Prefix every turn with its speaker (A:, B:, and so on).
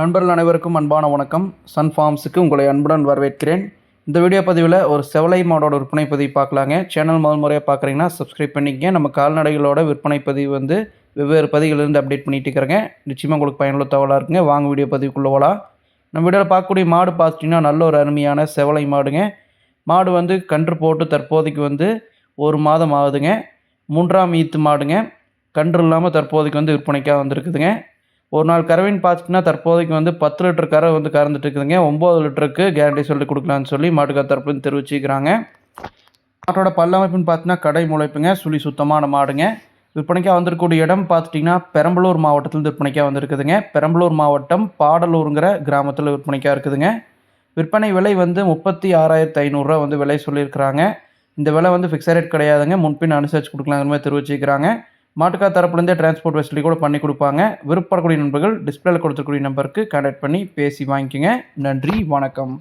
A: நண்பர்கள் அனைவருக்கும் அன்பான வணக்கம். சன் ஃபார்ம்ஸுக்கு உங்களை அன்புடன் வரவேற்கிறேன். இந்த வீடியோ பதிவில் ஒரு செவலை மாடோட விற்பனை பதிவு பார்க்கலாங்க. சேனல் முதல் முறையாக பார்க்குறீங்கன்னா சப்ஸ்கிரைப் பண்ணிக்கங்க. நம்ம கால்நடைகளோட விற்பனை பதிவு வந்து வெவ்வேறு பதிவுகளிலிருந்து அப்டேட் பண்ணிட்டு இருக்கிறேங்க. நிச்சயமாக உங்களுக்கு பயனுள்ள தகவலாக இருக்குங்க. வாங்க வீடியோ பதிவுக்குள்ளே போகலாம் நம்ம வீடியோவில் பார்க்கக்கூடிய மாடு பார்த்துட்டிங்கன்னா நல்ல ஒரு அருமையான செவலை மாடுங்க. மாடு வந்து கன்று போட்டு தற்போதைக்கு வந்து ஒரு மாதம் ஆகுதுங்க. மூன்றாம் ஈத்து மாடுங்க. கன்று இல்லாமல் தற்போதைக்கு வந்து விற்பனைக்காக வந்திருக்குதுங்க. ஒரு நாள் கறவைன்னு பார்த்துட்டுனா தற்போதைக்கு வந்து பத்து லிட்டர் கறவை வந்து கறந்துட்டு இருக்குதுங்க. ஒம்பது லிட்டருக்கு கேரண்டி சொல்லி கொடுக்கலான்னு சொல்லி மாட்டுக்கார் தரப்புலேருந்து தெரிவிச்சுக்கிறாங்க. மாட்டோட பல்லமைப்புன்னு பார்த்தீங்கன்னா கடை முளைப்புங்க. சுழி சுத்தமான மாடுங்க. விற்பனைக்காக வந்திருக்கக்கூடிய இடம் பார்த்துட்டிங்கன்னா பெரம்பலூர் மாவட்டத்தில் விற்பனைக்காக வந்திருக்குதுங்க. பெரம்பலூர் மாவட்டம் பாடலூருங்கிற கிராமத்தில் விற்பனைக்காக இருக்குதுங்க. விற்பனை விலை வந்து முப்பத்தி ஆறாயிரத்து ஐநூறுரூவா வந்து விலை சொல்லியிருக்கிறாங்க. இந்த விலை வந்து ஃபிக்ஸட் ரேட் கிடையாதுங்க. முன்பின் அனுசரித்து கொடுக்கலாங்கிற மாதிரி தெரிவிச்சிருக்கிறாங்க மாட்டுக்கா தரப்புலேருந்தே டிரான்ஸ்போர்ட் ஃபெசிலிட்டி கூட பண்ணி கொடுப்பாங்க. விருப்பப்படக்கூடிய நண்பர்கள் டிஸ்பிளேல கொடுத்துருக்கூடிய நம்பருக்கு கான்டாக்ட் பண்ணி பேசி வாங்கிக்கோங்க. நன்றி வணக்கம்.